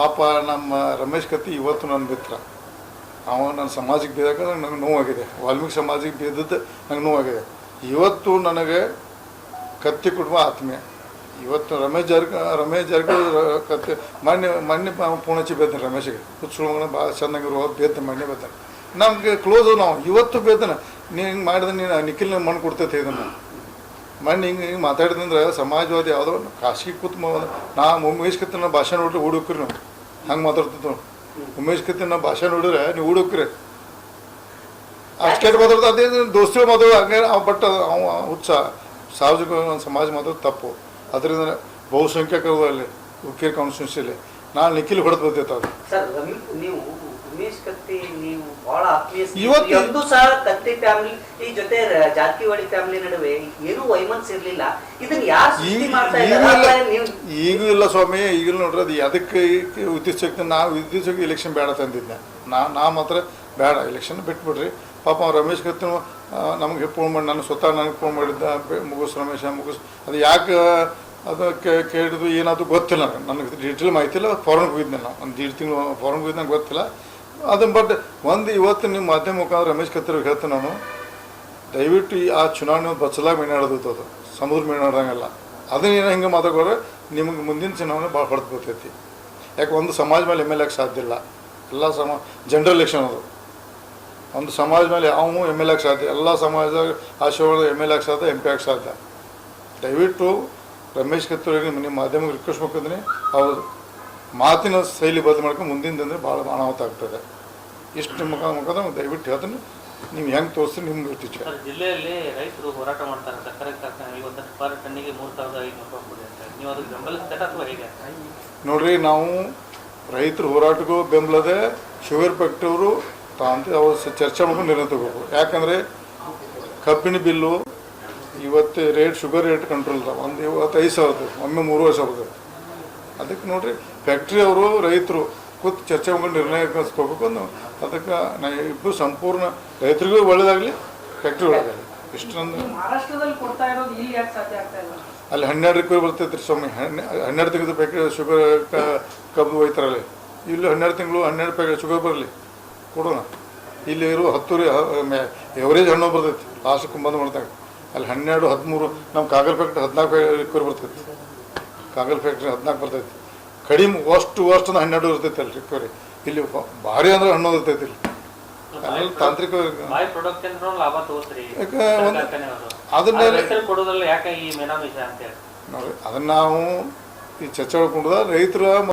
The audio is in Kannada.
ಪಾಪ ನಮ್ಮ ರಮೇಶ್ ಕತ್ತಿ ಇವತ್ತು ನನ್ನ ಮಿತ್ರ. ಅವ ನನ್ನ ಸಮಾಜಕ್ಕೆ ಬೇದಾಗ ನನಗೆ ನೋವಾಗಿದೆ. ವಾಲ್ಮೀಕಿ ಸಮಾಜಕ್ಕೆ ಬೇದದ್ದು ನಂಗೆ ನೋವಾಗಿದೆ. ಇವತ್ತು ನನಗೆ ಕತ್ತಿ ಕುಟುಂಬ ಆತ್ಮೀಯ. ಇವತ್ತು ರಮೇಶ್ ಜರ್ಗ ರಮೇಶ್ ಜಾರಕಿಹೊಳಿ ಕತ್ತಿ ಮೊನ್ನೆ ಮೊನ್ನೆ ಪೂಣಚಿ ಬೇತಾನೆ ರಮೇಶ್ಗೆ. ಹುಚ್ಚುಮಗನ ಭಾಳ ಚೆನ್ನಾಗಿರುವ ಬೇತ ಮೊನ್ನೆ ಬೇತಾನೆ. ನಮಗೆ ಕ್ಲೋಸ್ ನಾವು. ಇವತ್ತು ಬೇತಾನೆ. ನೀನು ಹಿಂಗೆ ಮಾಡಿದ್ರೆ ನೀನು ನಿಖಿಲ್ ಮಣ್ಣು ಕೊಡ್ತೈತೆ ಇದನ್ನು. ಮಣ್ಣು ಹಿಂಗೆ ಹಿಂಗೆ ಮಾತಾಡಿದಂದ್ರೆ ಸಮಾಜವಾದಿ ಯಾವುದೋ ಖಾಸಗಿ ಕೂತ್ಮ ನಾ ಮುಗಿಸ್ಕತ್ತ ಕತ್ತಿನ ಭಾಷೆ ನೋಡ್ರಿ ಹುಡುಕ್ರಿ ನಾವು. ಹಂಗೆ ಮಾತಾಡ್ತಿದ್ದು ಉಮೇಶ್ ಕತ್ತಿನ ಭಾಷೆ ನೋಡಿದ್ರೆ ನೀವು ಹುಡುಕ್ರಿ. ಅಷ್ಟು ಕೆಟ್ಟ ಮಾತಾಡ್ತಾ ಅದೇ ದೋಸ್ತಿಗಳು ಮಾತಾಡೋದು ಹಂಗೆ ಬಟ್ ಅವ ಉತ್ಸಾಹ ಸಾರ್ವಜನಿಕ ಸಮಾಜ ಮಾತಾಡೋದು ತಪ್ಪು. ಅದರಿಂದ ಬಹುಸಂಖ್ಯಾಕರಲ್ಲಿ ಉಕ್ಕೇರಿ ಕಾನ್ಸ್ಟಿಟ್ಯೂನ್ಸಿಯಲ್ಲಿ ನಾನು ನಿಖಿಲ್ ಹೊಡೆದು ಬರ್ತಿತ್ತು ಅದು. ನೀವು ಉಮೇಶ್ ಕತ್ತಿ ನೀವು ಬಹಳ ಆತ್ಮೀಯ ಎಂದೂ ಸಹ ಕತ್ತಿ ಫ್ಯಾಮಿಲಿ ಈ ಜೊತೆ ಜಾರಕಿಹೊಳಿ ಫ್ಯಾಮಿಲಿ ನಡುವೆ ಏನೂ ವೈಮನ್ಸ್ ಇರ್ಲಿಲ್ಲ. ಇದನ್ನ ಯಾರು ಸೃಷ್ಟಿ ಮಾಡ್ತಾ ಈಗೂ ಇದ್ದಾರೆ? ಈಗೂ ಇಲ್ಲ ಸ್ವಾಮಿ ಈಗ ನೋಡ್ರಿ ಅದು ಅದಕ್ಕೆ ವಿದ್ಯುತ್ ಶಕ್ತಿ ನಾವು ವಿದ್ಯುತ್ ಶಕ್ತಿ ಎಲೆಕ್ಷನ್ ಬೇಡ ತಂದಿದ್ದೆ. ನಾ ನಾ ಮಾತ್ರ ಬೇಡ ಎಲೆಕ್ಷನ್ ಬಿಟ್ಬಿಡ್ರಿ. ಪಾಪ ಅವ ರಮೇಶ್ ಕತ್ತಿ ನಮಗೆ ಫೋನ್ ಮಾಡಿ ನಾನು ಸ್ವತಃ ನನಗೆ ಫೋನ್ ಮಾಡಿದ್ದ ಮುಗಿಸ್ ರಮೇಶ ಮುಗುಸ್. ಅದು ಯಾಕೆ ಅದು ಕೇಳಿದ್ರು ಏನಾದರೂ ಗೊತ್ತಿಲ್ಲ ನನಗೆ. ನನಗೆ ಡೀಟೇಲ್ ಮಾಹಿತಿ ಇಲ್ಲ ಫಾರನ್ಗೆ ಹೋಗಿದ್ದೆ ನಾನು. ಒಂದು ದೀಡ್ ತಿಂಗಳು ಫಾರ್ಮ್ ಹೋಗಿದ್ದೆ ನಂಗೆ ಗೊತ್ತಿಲ್ಲ. ಅದನ್ನು ಬಟ್ ಒಂದು ಇವತ್ತು ನಿಮ್ಮ ಮಾಧ್ಯಮ ಮುಖಾಂತರ ರಮೇಶ್ ಕತ್ತಿರಿಗೆ ಹೇಳ್ತೇನೆ ನಾನು, ದಯವಿಟ್ಟು ಈ ಆ ಚುನಾವಣೆ ಬಚ್ಚಲಾಗಿ ಮೀನಾಡೋದಿತ್ತು ಅದು ಸಮುದ್ರ ಮೀನಾಡ್ದಂಗೆಲ್ಲ. ಅದನ್ನ ಏನೋ ಹಿಂಗೆ ಮಾತಾಡೋರೆ ನಿಮಗೆ ಮುಂದಿನ ಚುನಾವಣೆ ಭಾಳ ಹೊಡೆದು ಬರ್ತೈತಿ ಯಾಕೆ ಒಂದು ಸಮಾಜ ಮೇಲೆ ಎಂ ಎಲ್ ಎಗೆ ಸಾಧ್ಯ ಇಲ್ಲ. ಎಲ್ಲ ಸಮ, ಜನರಲ್ ಎಲೆಕ್ಷನ್ ಅದು. ಒಂದು ಸಮಾಜ ಮೇಲೆ ಯಾವ ಎಂ ಎಲ್ ಎಗೆ ಸಾಧ್ಯ, ಎಲ್ಲ ಸಮಾಜದಾಗ ಆಶೀರ್ವಾದ ಎಂ ಎಲ್ ಎಗೆ ಸಾಧ್ಯ ಎಂ ಪಿ ಆಗಿ ಸಾಧ್ಯ. ದಯವಿಟ್ಟು ರಮೇಶ್ ಕತ್ತೂರಿಗೆ ನಿಮ್ಮ ಮಾಧ್ಯಮಕ್ಕೆ ರಿಕ್ವೆಸ್ಟ್ ಮಾಡ್ಕೊಂತೀನಿ. ಅವ್ರ ಮಾತಿನ ಶೈಲಿ ಬದಲು ಮಾಡ್ಕೊಂಡು ಮುಂದಿನ ಅಂದರೆ ಭಾಳ ಅನಾಹುತ ಆಗ್ತದೆ. ಇಷ್ಟು ಮುಖ ಮುಖದ ದಯವಿಟ್ಟು ಹೇಳ್ತೀನಿ. ನೀವು ಹೆಂಗೆ ತೋರಿಸ್ತೀರಿ ನಿಮ್ಗೆ ಟೀಚರ್ ಜಿಲ್ಲೆಯಲ್ಲಿ ರೈತರು ಹೋರಾಟ ಮಾಡ್ತಾರೆ ಸಕ್ಕರೆ ಪರ್ ಟನ್ನಿಗೆ ಮೂರು ಸಾವಿರದ ಐದುನೂರು ರೂಪಾಯಿ ಕೊಡಿ ಅಂತ ನೀವು ಅದಕ್ಕೆ ಬೆಂಬಲಿಸ್ತೀರಾ ಅಥವಾ ಹೇಗೆ? ನೋಡ್ರಿ ನಾವು ರೈತರ ಹೋರಾಟಕ್ಕೂ ಬೆಂಬಲದೆ ಶುಗರ್ ಫ್ಯಾಕ್ಟ್ರಿಯವರು ತಾಂತ ಅವ್ರು ಚರ್ಚೆ ಮಾಡ್ಕೊಂಡು ನಿರ್ಣಯ ತಗೋಬೇಕು. ಯಾಕಂದರೆ ಕಬ್ಬಿನ ಬಿಲ್ಲು ಇವತ್ತು ರೇಟ್ ಶುಗರ್ ರೇಟ್ ಕಂಟ್ರೋಲ್ ಒಂದು ಇವತ್ತು ಐದು ಸಾವಿರದ ಒಮ್ಮೆ ಮೂರುವರೆ ಸಾವಿರದ ಅದಕ್ಕೆ ನೋಡ್ರಿ ಫ್ಯಾಕ್ಟ್ರಿ ಅವರು ರೈತರು ಕೂತು ಚರ್ಚೆ ಮಾಡ್ಕೊಂಡು ನಿರ್ಣಯ ತಗೋಬೇಕು ಅನ್ನೋ ಅದಕ್ಕೆ ನಾ ಇಬ್ಬರು ಸಂಪೂರ್ಣ ರೈತರಿಗೂ ಒಳ್ಳೇದಾಗಲಿ ಫ್ಯಾಕ್ಟ್ರಿ ಒಳ್ಳೇದಾಗಲಿ. ಇಷ್ಟೊಂದು ಅಲ್ಲಿ ಹನ್ನೆರಡು ರೂಪಾಯಿ ಬರ್ತೈತೆ ರೀ ಸ್ವಾಮಿ. ಹನ್ನೆ ಹನ್ನೆರಡು ತಿಂಗಳು ಪ್ಯಾಕೆಟ್ ಶುಗರ್ ಕಬ್ಬು ಒಯ್ತಾರಲ್ಲಿ. ಇಲ್ಲಿ ಹನ್ನೆರಡು ತಿಂಗಳು ಹನ್ನೆರಡು ಪ್ಯಾಕೆಟ್ ಶುಗರ್ ಬರಲಿ. ಕೊಡೋಣ. ಇಲ್ಲಿ ಇರುವ ಹತ್ತು ರೀ ಎವರೇಜ್ ಹಣ್ಣು ಬರ್ತೈತಿ. ಲಾಸ್ಟ್ ಬಂದ್ ಮಾಡ್ತಾಗ ಅಲ್ಲಿ ಹನ್ನೆರಡು ಹದಿಮೂರು ನಮ್ಮ ಕಾಗಲ್ ಫ್ಯಾಕ್ಟ್ರಿ ಹದಿನಾಲ್ಕು ರೂಪಾಯಿ ಬರ್ತೈತಿ. ಕಾಗಲ್ ಫ್ಯಾಕ್ಟ್ರಿ ಹದಿನಾಲ್ಕು ಬರ್ತೈತಿ. ಕಡಿಮೆ ಅಷ್ಟು ಅಷ್ಟು ಹನ್ನೆರಡು ಇರ್ತೈತಿ ಅಲ್ರಿ ಕೋರಿ ಇಲ್ಲಿ ಭಾರಿ ಅಂದ್ರೆ ಹಣ್ಣು ಇರ್ತೈತಿ ಇಲ್ಲಿ ತಾಂತ್ರಿಕ ಲಾಭ ತಗೋತೀರಿ ಯಾಕೆ ಒಂದು- ಅದನ್ನ ಅದನ್ನ ನಾವು ಈ ಚರ್ಚೆ ಮಾಡ್ಕೊಂಡ್ದ ರೈತರ